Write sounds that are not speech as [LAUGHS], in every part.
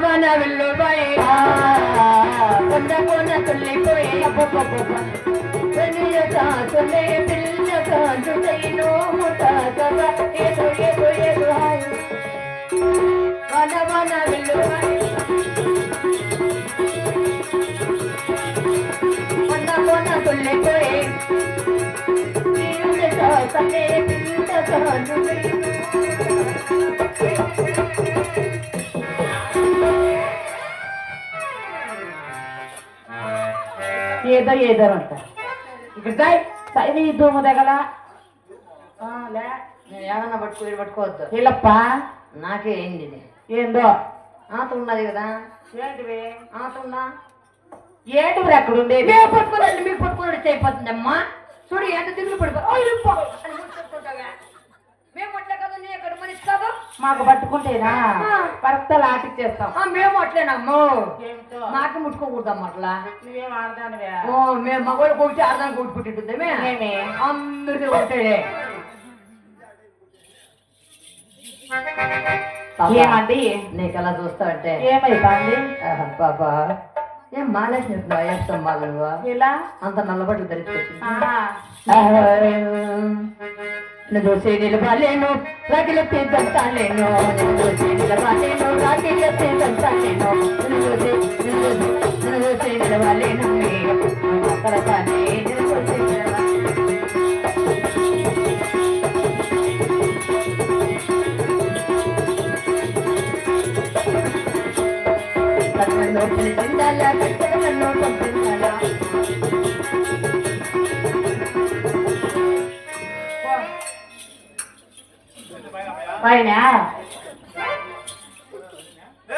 వన వెళ్ళిపోయి కొండ కొన తుల్లిపోయి పెళ్ళియ పిల్ల కాసులైనో ముతాకవ ఏదో ఏదో ఏదో హాయి వన వన వెళ్ళిపోయి కొండ తుల్లిపోయి. పిల్ల కాసులే పిల్ల ఏదో ఏదో అంట ఇక్కడ సాయి సాయి దూమ దగ్గర. లే. నేను ఏమన్నా పట్టుకో ఇది పట్టుకోవద్దు. వీళ్ళప్ప? నాకే ఏంది ఇది? ఏందో? ఆత ఉన్నది కదా. ఏంటివి ఆత ఉందా ఏంటివి అక్కడ ఉండేది? మేము పట్టుకోదండి మీకు పట్టుకోండి అయిపోతుందమ్మా చూడు ఎంత దిగులు పడిపో మేము అట్లే కదా నీ ఎక్కడ మనిషి కాదు? మాకు పట్టుకుంటేనా? కరెక్ట్ లాటిక్ చేస్తాం మేము అట్లేనమ్మో. మాకు ముట్టుకోకూడదమ్మా అట్లా. నువ్వేం ఆడదానివే? ఓ మేము మగవాళ్ళు కొట్టి అర్థం కొట్టుకుంటుంటుందే అందరికీ ఒకటే. ఏమండి? నీకు అలా చూస్తావంటే? ఏమైంది ఆహా, పాపా ఏం మానేసినట్టు అయ్యేస్తాం వాళ్ళు ఇలా అంత నల్లబట్లు ధరించుకొచ్చింది. నువ్వు చూసి నిలబలేను రగిలెత్తి దంతాలేను నువ్వు చూసి నిలబలేను దంతాలేను నువ్వు చూసి పైన?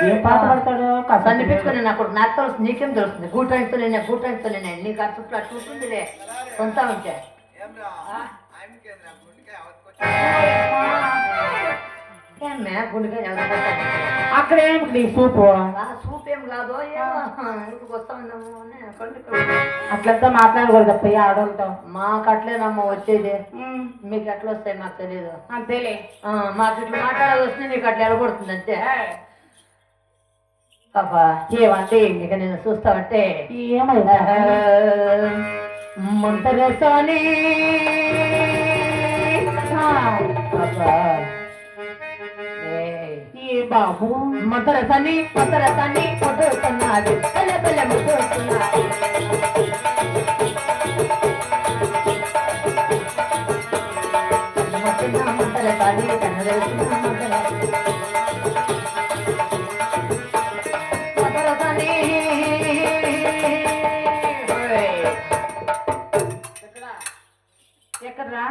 ఏం పాట పడతాడు సన్ని పెట్టుకుని నాకు నాకు తెలుసు నీకేం తెలుస్తుంది? గూటానితో నేను గూటానితో నేను నీకు అటు చుట్టూ అటు ఉంటుందిలే సొంత ఉంటే. ఎవరు అక్కడ ఏమిటి నీ సూపు? సూప్ ఏం కాదు ఏమో. ఇంటికి వస్తా ఉన్నాము అని పండుగ అట్లంతా మాట్లాడకూడదు అప్ప ఆడవాళ్ళతో మాకు అట్లేనమ్మా వచ్చేది. మీకు ఎట్లా వస్తాయి మాకు తెలియదు అంతేలే. మాకు ఇట్లా మాట్లాడేది వస్తే నీకు అట్లా ఎలగొడుతుంది అంతే. పాపా ఏమంటే ఇక నేను చూస్తావంటే. ఏమైందా? ముంతరసాని బాబు మంతరసాని మంతరసాని కొట్టుకున్నది బల్ల బల్ల ముట్టుకున్నది మంతరసాని కన్నదరసిన మంతరసాని మంతరసాని ఎక్కడరా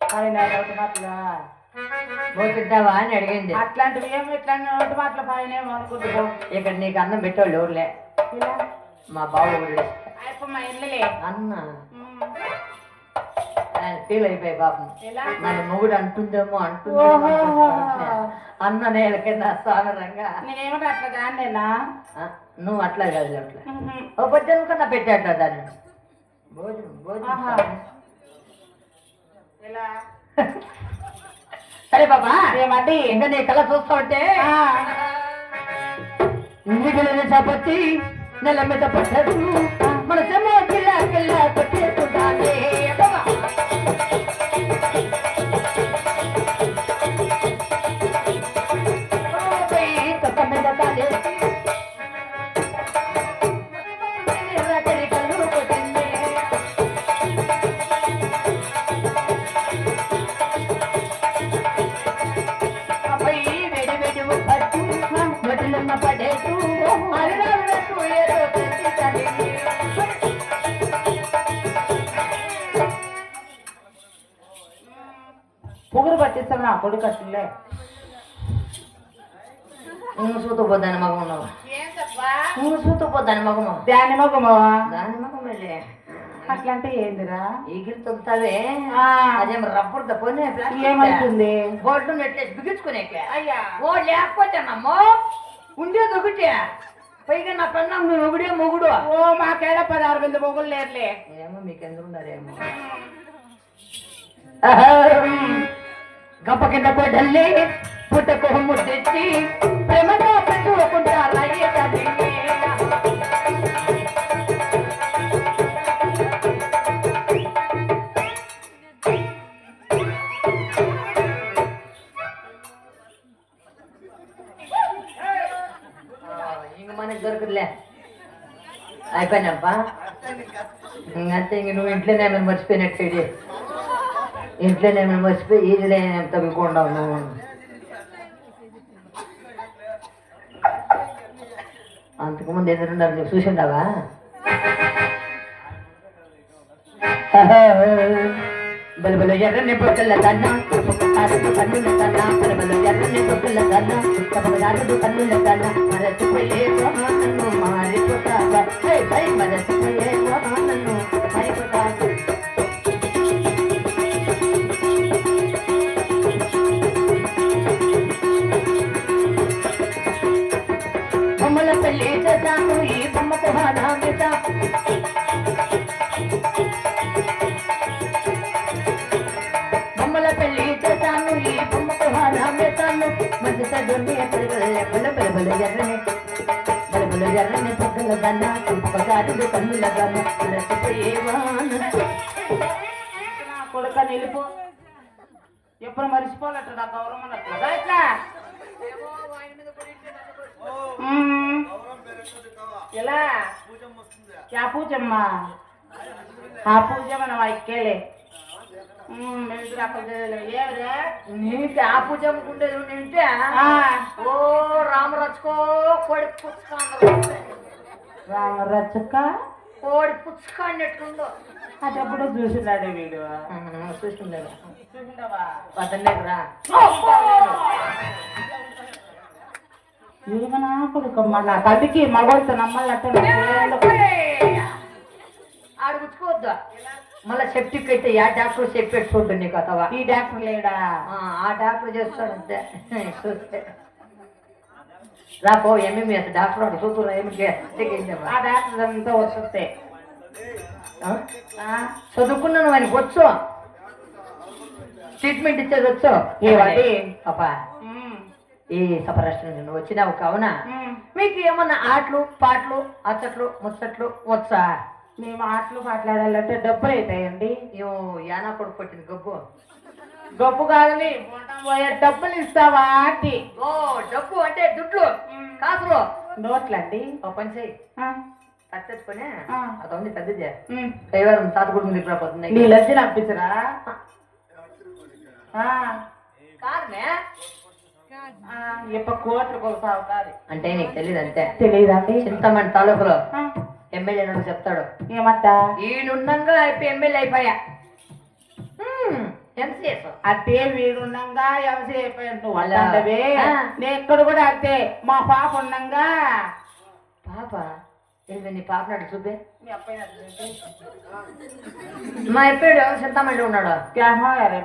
పైన నోటి పోతుంటావా అని అడిగింది. అట్లాంటివి ఏమి ఇట్లాంటి నోటి మాటల పైన ఏమో అనుకుంటున్నావు? ఇక్కడ నీకు అన్నం పెట్టేవాళ్ళు ఎవరులే. మా ఊళ్ళే. ఇల్లులే. అన్న. ఫీల్ అయిపోయి పాపం. ఎలా? నన్ను మొగుడు అంటుందేమో అంటుందేమో. అన్న నేల కింద సాగరంగా. నేనేమిటి అట్లా దాన్నేనా? నువ్వు అట్లా కాదు అట్లా. ఓ పొద్దున కన్నా పెట్టేట దాన్ని. భోజనం. భోజనం ఇలా [LAUGHS] సరే బాబా ఏమండి ఇంకా నీ కళ చూస్తా ఉంటే. ఇంటికి చపతి నెల మీద పట్టదు. మన చెమ్మ కిల్ల కిల్ల పట్టిస్తాం నా కొడుకు అట్లే నువ్వు సూతపోద్దాని మగము నువ్వు సూతపోద్దాని మగము దాని మగమవా దాని మగమేలే అట్లంటే ఏందిరా? ఆ, అదేం రబ్బర్ తప్పనే ఏమైతుంది? బోర్డు నెట్లేసి బిగించుకునేకే. అయ్యా. ఓ లేకపోతే నమ్మో ఉండేది ఒకటే. పైగా నా పన్నాం నువ్వు ఒకడే మొగుడు. ఓ మాకేడ పదహారు మంది మొగులు లేరులే. ఏమో మీకు ఎందుకున్నారేమో గంప కింద కొడ్డల్లి పుట్టకు ముద్దిచ్చి ప్రేమతో పెట్టుకుంటారా ఏ తల్లినే? దొరకదులే అయిపోయినప్పా అంతే ఇంక నువ్వు ఇంట్లోనే ఏమైనా మర్చిపోయినట్టు ఇంట్లోనే మేము మర్చిపోయి ఈజీలో తగ్గుకుండా నువ్వు అంతకుముందు ఎదురున్నారు నువ్వు చూసిండవా బలబల ఎర్రని పొక్కల తన్న కాదు కన్నుల తన్న బలబల ఎర్రని పొక్కల తన్న కపదారు కన్నుల తన్న మరచిపోయే నన్ను మారిపోతావా? హే దన్న కన్నుల దన్న మరచిపోయేవాన నా కొడుక నిలుపు ఎప్పుడు మర్చిపోవాలట నా గౌరవం అన్నట్లు ఎట్లా మ్మ్. ఎలా పూజమ్మా? ఆ పూజ మనం ఇక్కేలే నీకు ఆ పూజ అమ్ముకుంటేది నింటే ఓ రామ రచుకో కోడి పుచ్చుక రామరచ్చక్క కోడి పుచ్చుక అన్నట్లుందో అది ఎప్పుడో చూసినాడు వీడు. చూస్తుండగా చూసిండవా? పదలేదు రా ఏమన్నా కొడుకమ్మ నా కదికి మగవాడితో నమ్మాలంటే ఆడు పుచ్చుకోవద్దు మళ్ళీ సెప్టిక్ అయితే యా డాక్టర్ చెప్పేది చూడు నీకు అతవా. ఈ డాక్టర్ లేడా? ఆ డాక్టర్ చేస్తాడు అంతే. చూస్తే. రా పో ఎంఎంఎస్ డాక్టర్ వాడు చూతురా ఏమి ఆ డాక్టర్ అంతా వస్తే చదువుకున్నాను ఆయనకు వచ్చు. ట్రీట్మెంట్ ఇచ్చేది వచ్చు? ఏవండి? పాపా ఈ సపరాష్ట్రం నుండి వచ్చినావు కావున. మీకు ఏమన్నా ఆటలు పాటలు అచ్చట్లు ముచ్చట్లు వచ్చా? మేము ఆటలు మాట్లాడాలంటే డబ్బులు అవుతాయండి ఏమో యానా కొడుకు పట్టింది గబ్బు. గొప్ప కాదని పోయే డబ్బులు ఇస్తావా ఆంటీ? ఓ డబ్బు అంటే దుడ్లు. కాసులు. నోట్లండి. ఓ పని చేయి ఆ. అదొంది పెద్దది. కైవారం తాత కొడుకు దగ్గర పోతుంది నీ లజ్జ నప్పించరా ఆ, కారణే ఇప్ప కోట్లు కొలుసా అవుతాది అంటే నీకు తెలియదు అంతే తెలియదండి చింతమణి తాలూకులో ఎమ్మెల్యే నుండి చెప్తాడు. ఏమంటా? ఈడున్నంగా అయిపోయి ఎమ్మెల్యే అయిపోయా. అంతే అదే వీడున్నంగా ఎంసీ అయిపోయాడు వాళ్ళంటవే నేను ఇక్కడ కూడా అంతే. మా పాప ఉండంగా. పాప? ఏంటి నీ పాప నాడు చూపే? మా ఎప్పుడు చెప్తామండి ఉన్నాడు?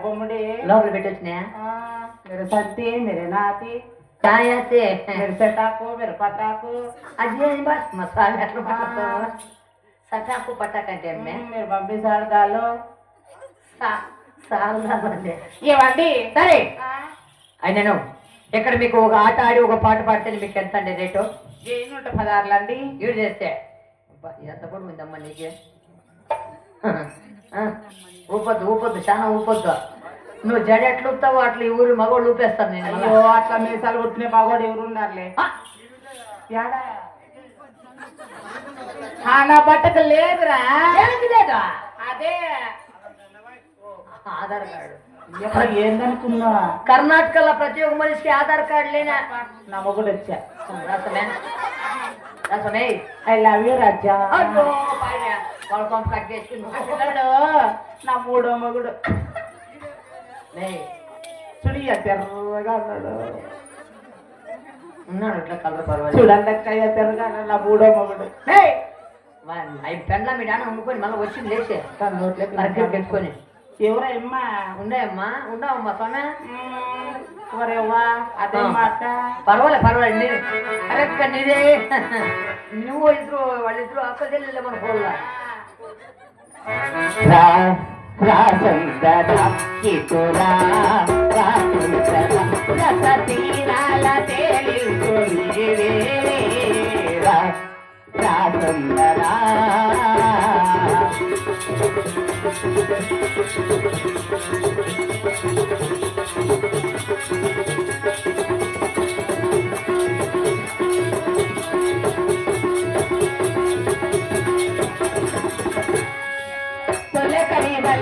బొమ్మడి. లోపల పెట్టొచ్చినాయా మీరు సత్తి మీరు నాతి. కాయతే మిరసటాకు మిరపటాకు అదేం బస్ మసాలా సటాకు పటాకు అంటే అమ్మే మీరు పంపిస్తారు సార్దాలు సాల్దామండి ఏమండి? సరే. అయినను ఇక్కడ మీకు ఒక ఆట ఆడి ఒక పాట పాడితే మీకు ఎంత అండి రేటు? నూట పదార్లు అండి యూజ్ చేస్తే ఎంత కూడా ఉందమ్మా నీకే. ఊపొద్దు ఊపొద్దు చాలా ఊపొద్దు. నువ్వు జడ ఎట్లా ఊపుతావో అట్లా ఊరు మగవాళ్ళు ఊపేస్తాను నేను. అయ్యో అట్లా మీసాలు పుట్టిన మగోడు ఎవరు ఉన్నారులే నా బట్టకు లేదురా. దేనికి లేదా? అదే. ఆధార్ కార్డు. ఏందనుకున్నా? కర్ణాటకలో ప్రతి ఒక్క మనిషికి ఆధార్ కార్డు లేనా? నా మొగుడు వచ్చా. రసమే. రసమే. ఐ లవ్ యూ రాజా. వాళ్ళ పంపు కట్ చేసుకుని ఉన్నాడు నా మూడో మొగుడు. చుడియ తెర్రగా ఉన్నాడు. ఉన్నాడు ఇట్లా కలర్ పర్వాలేదు. చూడండి తెరగా నా మూడో మొగుడు. అవి పెండ్ల మీ వండుకొని మళ్ళీ వచ్చింది లేచే. తన నోట్లోకి పెట్టుకొని. ఎవరమ్మా ఉన్నాయమ్మా ఉన్నావమ్మా స్వామి? ఎవరెవ్వా అదే. మాట. పర్వాలేదు పర్వాలేదు నీ కరెక్ట్ నీదే నువ్వు ఇద్దరు వాళ్ళిద్దరు అక్క చెల్లెలు మన పోల్లా రా కిటురా రా రస తీరాల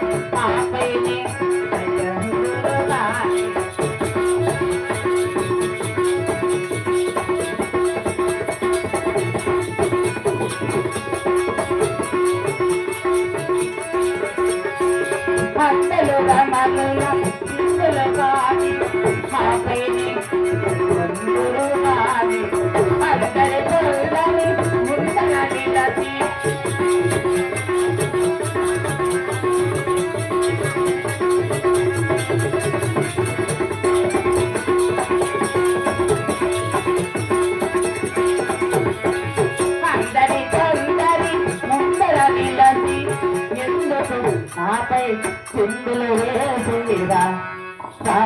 Thank you.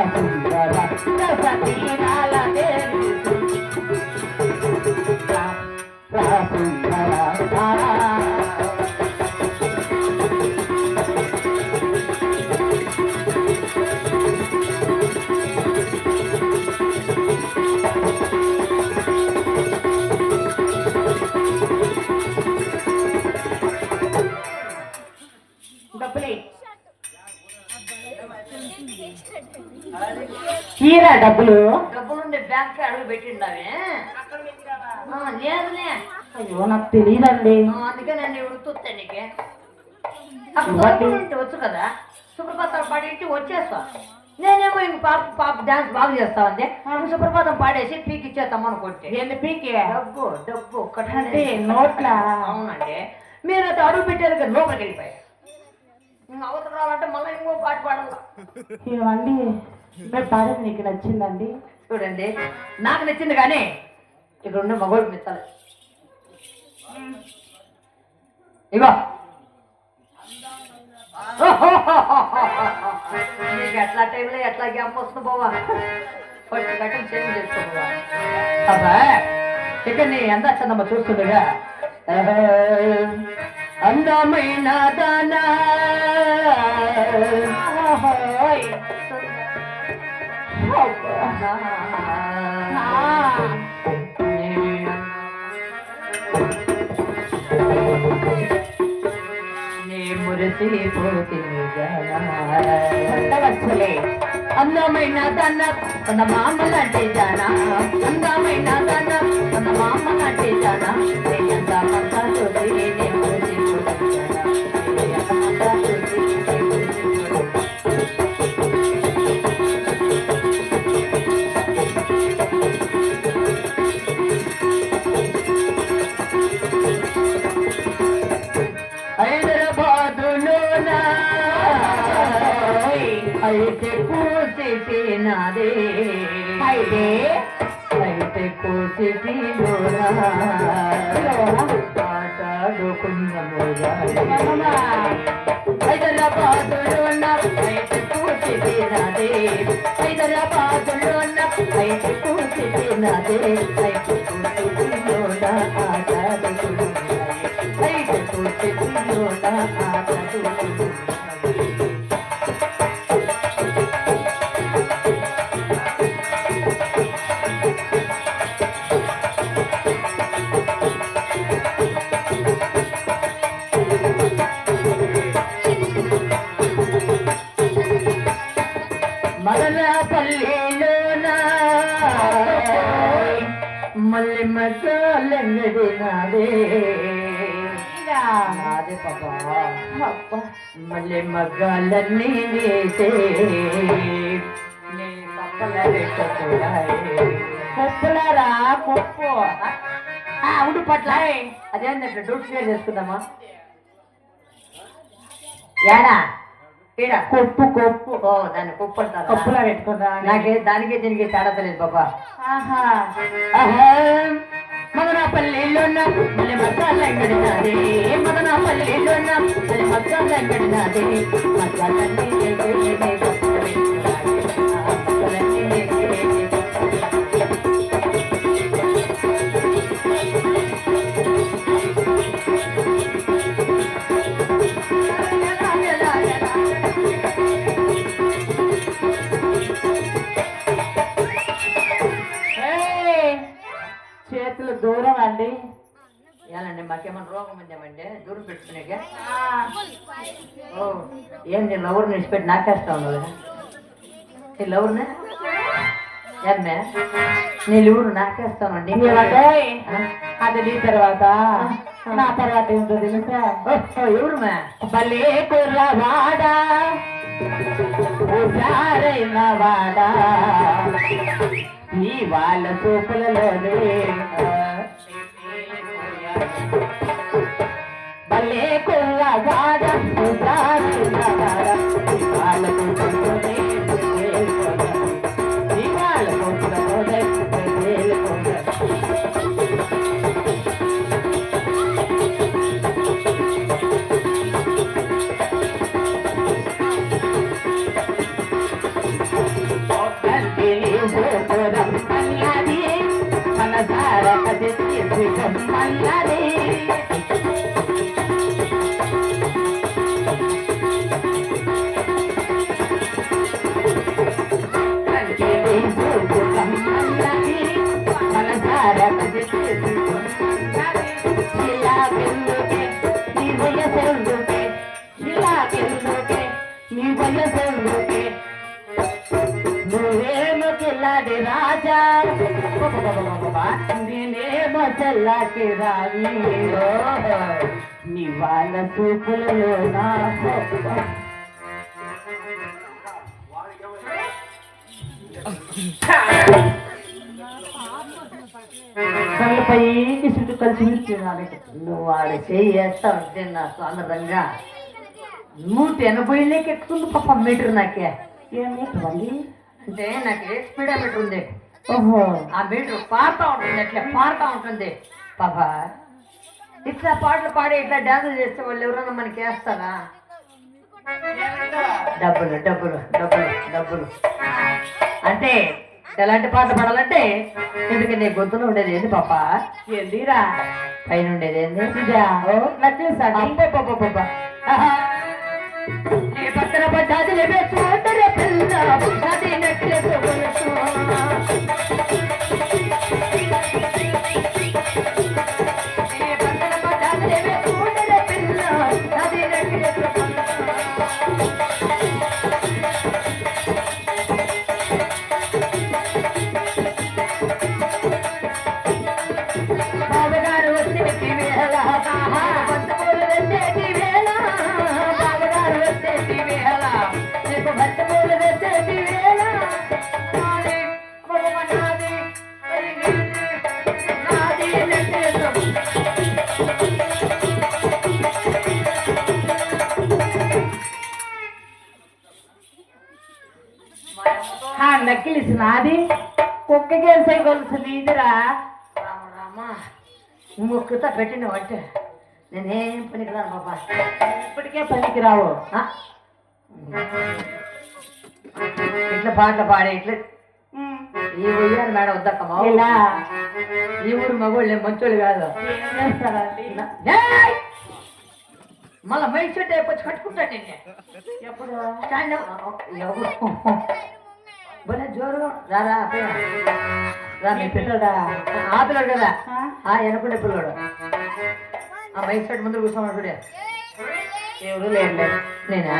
Don't stop me now. డబ్బులు? డబ్బులుండే బ్యాంక్ అడుగు పెట్టిండావే? ఆ, లేదులే. అయ్యో నాకు తెలియదండి ఆ, అందుకే నీకే. వచ్చు కదా? సుప్రభాతం పాడింటి వచ్చేస్తా. నేనేమో ఇంక పాప పాప డాన్స్ బాగా చేస్తావంటే నువ్వు సుప్రభాతం పాడేసి పీకి ఇచ్చేస్తాం అనుకుంటే. ఎన్ని పీకే? డబ్బు డబ్బు అంటే నోట్లా? అవునండి. మీరు అయితే అడుగు పెట్టారు కదా లోపలికి వెళ్ళిపోయారు. ఇంకా అవతల రావాలంటే మళ్ళీ ఇంకో పాట పాడాలి? ఏమండి? పాడేది నీకు నచ్చిందండి? చూడండి నాకు నచ్చింది కానీ ఇక్కడ ఉన్న మగోడు మెచ్చాలి ఇగో. నీకు ఎట్లా టైంలో ఎట్లా గ్యాప్ వస్తుంది బావా గట్టం చేంజ్ చేసుకో అబ్బా నీ ఎంత చందమ్మ చూస్తుండగా అందమైన దానా. అందమైన తన తన మామ మామలంటే జానా అందమైన తన తన మామ మామలంటే జానా అంతా చూసి అయితే అయితే కూసిటిలోన ఆటాడుకున్నముగా అయితే అయితే మళ్ళీ మగ్గాలన్నీ నీతే నీ కొప్పు. అవును పట్ల. డూట్ క్లియర్ చేసుకుందామా? ఏడా? ఈడ కొప్పు కొప్పు. ఓ దాన్ని కుప్పు అంటారా? కొప్పులా పెట్టుకున్నా నాకే దానికి దీనికి తేడా తెలియదు బాబా ఆహా. మదనపల్లిలోన? మళ్ళీ మసాల ఎంగడినాది మదనపల్లిలోన? మళ్ళీ మసాల ఎంగడినాది మసాలన్నీ దూరం అండి. ఏలండి మాకేమన్నా రోగం ఉందేమండి? దూరం పెట్టుకునేగా ఆ, ఓ ఏం నేను లవర్ నిడిచిపెట్టి నాకేస్తా ఉన్నావు నీ లవర్నే? ఏమ్మే నీ లూరు నాకేస్తానండి? అది నీ తర్వాత? నా తర్వాత ఏంటో తెలుసా? ఎవరు మే భలే కుర్రవాడా హుషారైన వాడా. ఈ వాళ్ళ చూపులలోనే నేనేమో చల్లాకి రావి నీ వాళ్ళ చూపులలో నా కళ్ళపై చుట్టూ కలిసి నిల్చున్నాను నువ్వు వాడు చేయి వేస్తా నా సాంద్రంగా నూట ఎనభై లేకెక్కుతుంది పాప మీటర్ నాకే. ఏమి వండి? అంటే నాకు ఏ స్పీడోమీటర్ ఉంది. ఓహో. ఆ మీటర్ పారుతా ఉంటుంది అట్లా పారుతా ఉంటుంది. పాప ఇట్లా పాటలు పాడి ఇట్లా డ్యాన్సులు చేస్తే వాళ్ళు ఎవరైనా మనకి వేస్తారా? డబ్బులు డబ్బులు డబ్బులు డబ్బులు. అంటే ఎలాంటి పాట పాడాలంటే ఎందుకు నీ గొంతులో ఉండేది ఏంది పాప? ఏందిరా పైన ఉండేది ఏంది? ఇదా ఓ నచ్చేసా పక్కన పడ్డాది పిల్ల. కుక్క గెలిసే గొలుసు నీదిరా రామ రామ ముక్కుతా పెట్టిన అంటే నేనేం పనికిరాను బాబా. ఇప్పటికే పనికి రావు? ఇట్లా పాటలు పాడే ఇట్లా. ఈ ఉయ్యారు మేడం వద్దక్కమ్మా. ఇలా ఈ ఊరు మగోళ్ళే మంచోళ్ళు కాదు! మళ్ళా మైక్ సెట్ అయిపోయి కట్టుకుంటాను నిన్నే. ఎప్పుడు? స్టాండ్. ఎవరు? భలే జోరు రారా. రా మీ పిల్లడా? ఆ పిల్లడు కదా? ఆ? ఎనకుండే పిల్లడు. ఆ మైక్ సెట్ ముందు కూర్చోమని చూడే. ఎవరు నేనా? నేనా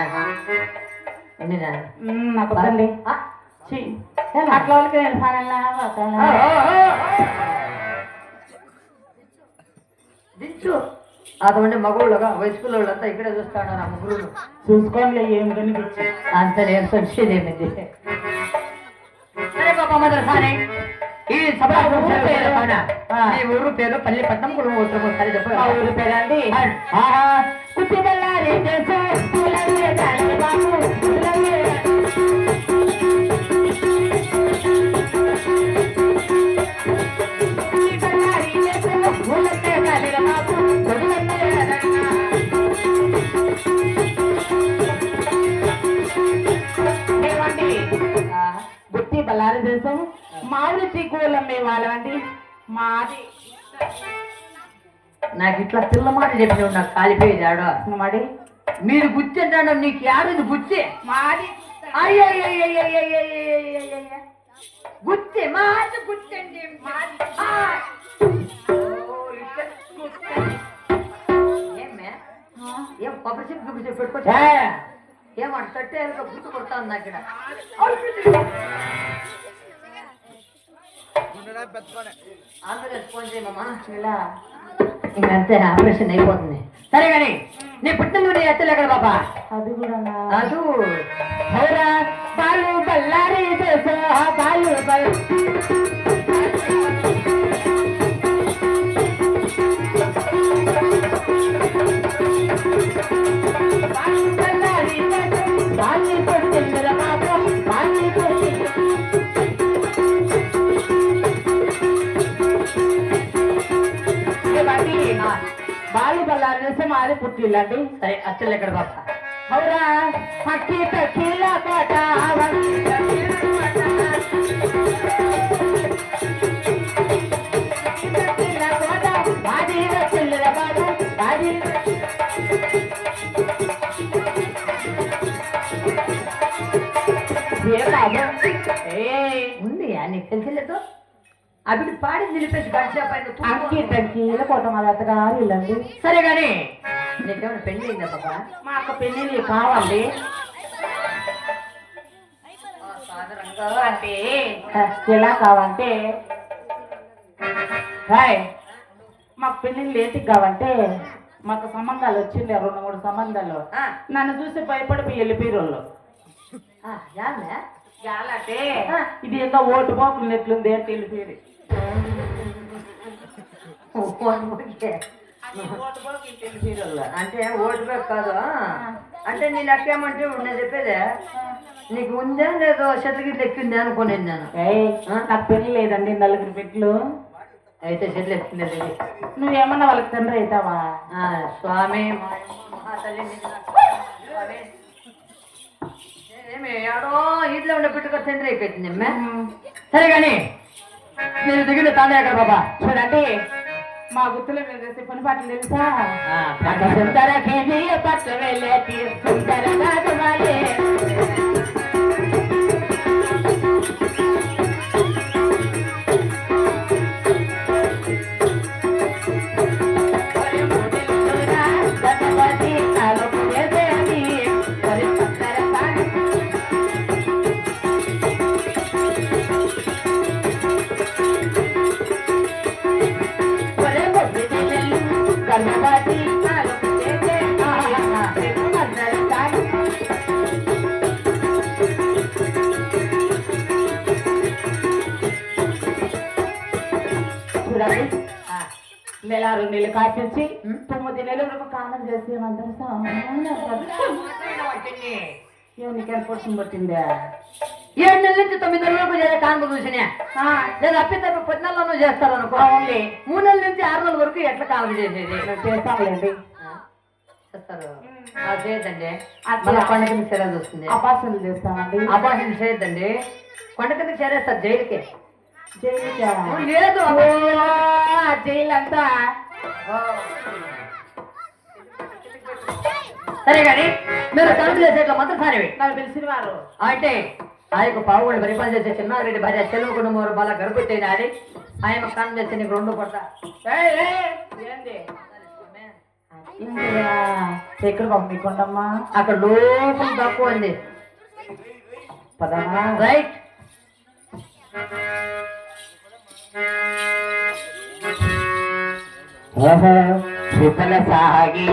నాకు వద్దండి? అట్లా వాళ్ళకి. దించు. అటువంటి మగవాళ్ళుగా వయసుకుల వాళ్ళంతా ఇక్కడే చూస్తాడు ఆ ముగ్గురు చూసుకోండి ఏం కనిపించి అంత నేను మొట్టమొదటిసారి ఈ సభ మీ ఊరు పేరు. పల్లిపట్నం గురువు ఒకసారి చెప్పారు ఊరు పేరు అండి. మామూలు చిక్కులం మేము వాళ్ళండి మాది. నాకు ఇట్లా పిల్ల మాట చెప్పినావు నాకు కాలిపోయేది ఆడో. మీరు గుచ్చి అంటాడు నీకు యాడది గుచ్చి? మాది గుచ్చి. మాది గుచ్చండి మాది ఏం కొబ్బరి చెప్పు గుబ్బరి చెప్పు ఏమంటే గుర్తు కొడతా ఉంది అక్కడ ఆంబులెన్స్ ఫోన్ చేయమమ్మా ఇలా ఇంకంతే ఆపరేషన్ అయిపోతుంది. సరే కానీ నీ పుట్టినూరు ఎత్తలు ఎక్కడ బాబా? అది కూడా అదు బాలు బల్లారి దేశం బాలు బల్ బాలు బాలిబల్ల అనేసి మాది పుట్టిల్లండి. సరే అచ్చలు ఎక్కడ బాబా అవురా పక్కి తక్కిల కోట అవి పాడి నిలిపేసి గడిచేపాయి హక్కి తక్కిల కోట మా అత్తగారు ఇల్లండి సరే కానీ నీకేమైనా పెళ్ళి అయిందా బాబా? మాకు పెళ్ళి కావాలి సాధారణంగా అంటే ఎలా కావంటే హాయ్ మాకు పెళ్ళి లేటికి కావంటే మాకు సంబంధాలు వచ్చిండే రెండు మూడు సంబంధాలు. నన్ను చూసి భయపడిపోయి వెళ్ళిపోయారు వాళ్ళు? అంటే ఇది ఏదో ఓటు పోకుండా ఎట్లుంది అంటే వెళ్ళిపోయారు అంటే ఓటు బ్యాగ్ కాదు? అంటే నీ లెక్కేమంటే నేను చెప్పేదే. నీకు ఉందా లేదో చెట్లకి ఎక్కింది అనుకోలేదు నేను. నాకు పెళ్ళి లేదండి నలుగురు పెట్లు. అయితే చెట్లు ఎక్కింది నువ్వేమన్నా వాళ్ళకి తండ్రి అవుతావా? స్వామి. ఏమి ఆడో ఇంట్లో ఉండే పెట్టుకో తండ్రి అయిపోయింది అమ్మే. సరే కానీ మీరు దిగిన తానే అక్కడ బాబా. చూడండి. మా గుర్తులో మీరు చేసే పని పాటలు తెలుసా? పట్ట కేజీ నీకు ఎన్ఫోర్స్మెంట్ పట్టిందా? ఏడు నెలల నుంచి తొమ్మిది నెలల వరకు చేసే కానుక చూసినా. లేదా అప్పి తప్పి పద్నాలుగులో చేస్తారు అనుకో ఓన్లీ మూడు నెలల నుంచి ఆరు నెలల వరకు ఎట్లా కానుక చేసేది? చేస్తాంలేండి. చేస్తారు. చేయొద్దండి. అట్లా. మళ్ళీ కొండ కింద చర్యలు వస్తుంది అపాసనలు చేస్తామండి. అపాసన చేయొద్దండి. కొండ కింద చేరేస్తారు జైలుకి. జైలుకా? లేదు. జైలు అంతా సరే కానీ మీరు తలుపు చేసేట్లా మాత్రం సరేవి. నాకు తెలిసిన వారు అంటే ఆ యొక్క పావుగోడు పరిపాలన చేసే చిన్నారెడ్డి భార్య చెలువు కుటుంబం బాగా గర్భవతి ఆడి ఆయన కాలం చేస్తే నీకు రెండు? ఏందిరా? ఎక్కడ పంపించండమ్మా? అక్కడ లోపల తక్కువ ఉంది. పదమా రైట్. ఓహో సాగి